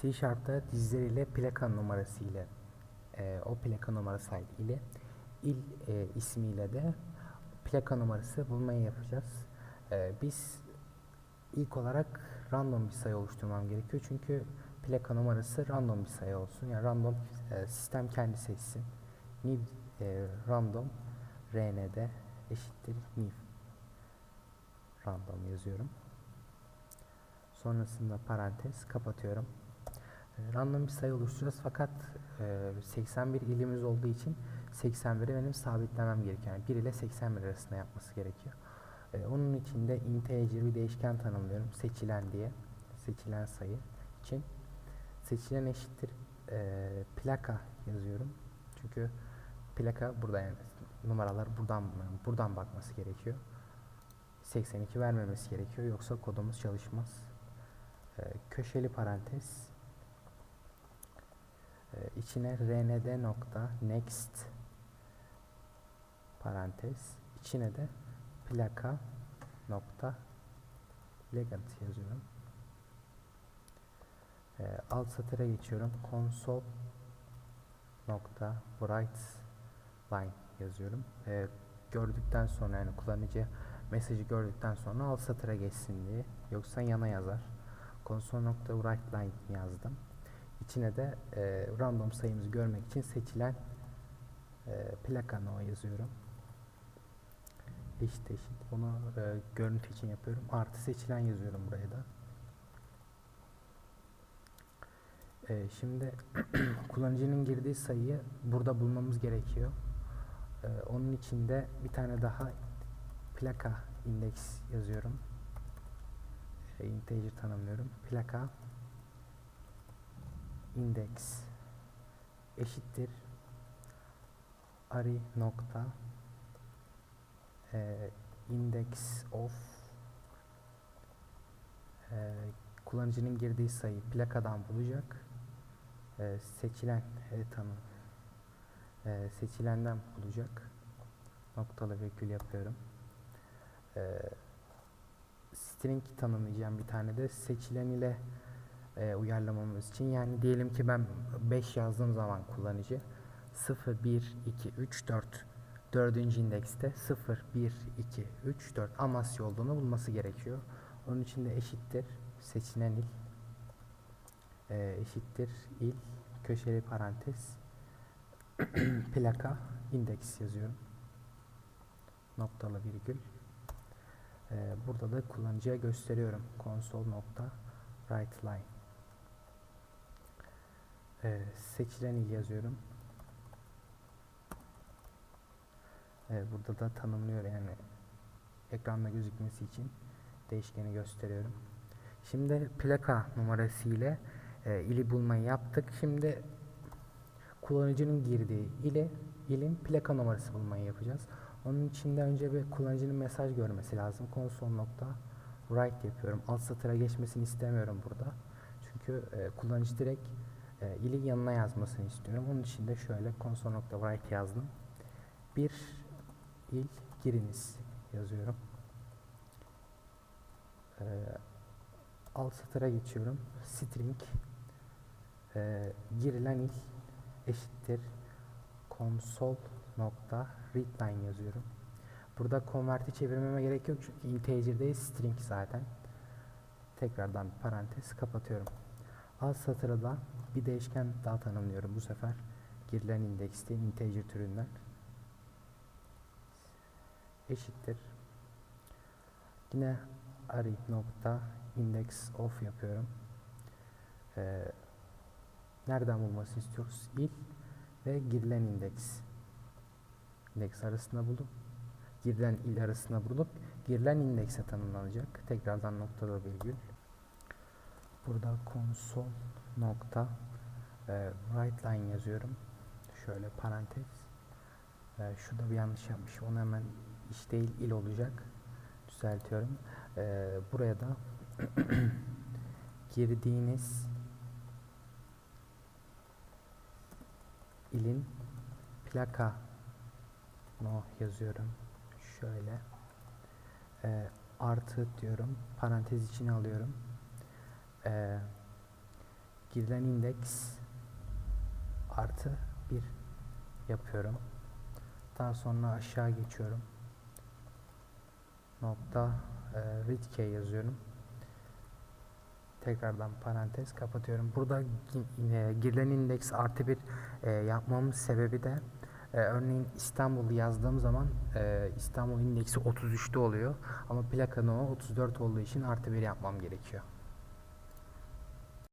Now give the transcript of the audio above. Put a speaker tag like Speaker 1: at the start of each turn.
Speaker 1: C Sharp'ta dizleriyle plaka numarası ile e, o plaka numarası ile il e, ismiyle de plaka numarası bulmayı yapacağız. E, biz ilk olarak random bir sayı oluşturmam gerekiyor çünkü plaka numarası random bir sayı olsun. Yani random e, sistem kendi seçsin. New e, random rnd eşittir new random yazıyorum. Sonrasında parantez kapatıyorum. E, Random bir sayı oluşturacağız fakat e, 81 ilimiz olduğu için 81'i benim sabitlemem gerekiyor. Yani 1 ile 81 arasında yapması gerekiyor. E, onun için de integer bir değişken tanımlıyorum. Seçilen diye. Seçilen sayı için. Seçilen eşittir e, plaka yazıyorum. Çünkü plaka burada yani numaralar buradan buradan bakması gerekiyor. 82 vermemesi gerekiyor yoksa kodumuz çalışmaz. E, köşeli parantez e, içine rnd nokta next parantez içine de plaka nokta legend yazıyorum. E, alt satıra geçiyorum. Console nokta bright line yazıyorum. E, gördükten sonra yani kullanıcı mesajı gördükten sonra alt satıra geçsin diye. Yoksa yana yazar. Console.writeLine yazdım. İçine de e, random sayımızı görmek için seçilen e, plaka no yazıyorum. Eşit eşit. Bunu e, görüntü için yapıyorum. Artı seçilen yazıyorum buraya da. E, şimdi kullanıcının girdiği sayıyı burada bulmamız gerekiyor. E, onun için de bir tane daha plaka index yazıyorum. E, integer tanımlıyorum. Plaka index eşittir ari nokta e, index of e, kullanıcının girdiği sayı plakadan bulacak. E, seçilen e, e, seçilenden bulacak. Noktalı virgül yapıyorum. E, string tanımlayacağım bir tane de. Seçilen ile e, uyarlamamız için yani diyelim ki ben 5 yazdığım zaman kullanıcı 0 1 2 3 4 dördüncü indekste 0 1 2 3 4 Amasya olduğunu bulması gerekiyor. Onun için de eşittir seçilen il e, eşittir il köşeli parantez plaka indeks yazıyorum. Noktalı virgül. E, burada da kullanıcıya gösteriyorum. console nokta write line. E, seçilen il yazıyorum. E, burada da tanımlıyor yani ekranda gözükmesi için değişkeni gösteriyorum. Şimdi plaka numarası ile e, ili bulmayı yaptık. Şimdi kullanıcının girdiği ile ilin plaka numarası bulmayı yapacağız. Onun için de önce bir kullanıcının mesaj görmesi lazım. Console nokta write yapıyorum. Alt satıra geçmesini istemiyorum burada. Çünkü e, kullanıcı direkt e, ili yanına yazmasını istiyorum. Onun için de şöyle console nokta write yazdım. Bir il giriniz yazıyorum. E, alt satıra geçiyorum. String e, girilen il eşittir console nokta readline yazıyorum. Burada convert'i çevirmeme gerek yok çünkü integer değil string zaten. Tekrardan parantez kapatıyorum. Alt satıra da bir değişken daha tanımlıyorum bu sefer. Girilen indeks değil integer türünden. Eşittir. Yine array nokta index of yapıyorum. Ee, nereden bulmasını istiyoruz? İl ve girilen indeks. İndeks arasında bulup girilen il arasında bulup girilen indekse tanımlanacak. Tekrardan noktada virgül. Burada console nokta e, write line yazıyorum. Şöyle parantez. E, şurada bir yanlış yapmış. Onu hemen iş değil il olacak. Düzeltiyorum. E, buraya da girdiğiniz ilin plaka no yazıyorum. Şöyle e, artı diyorum. Parantez içine alıyorum. E, girilen indeks artı 1 yapıyorum. Daha sonra aşağı geçiyorum. Nokta e, key yazıyorum. Tekrardan parantez kapatıyorum. Burada e, girilen indeks artı bir e, yapmamın sebebi de e, örneğin İstanbul yazdığım zaman e, İstanbul indeksi 33'te oluyor. Ama plaka no 34 olduğu için artı bir yapmam gerekiyor.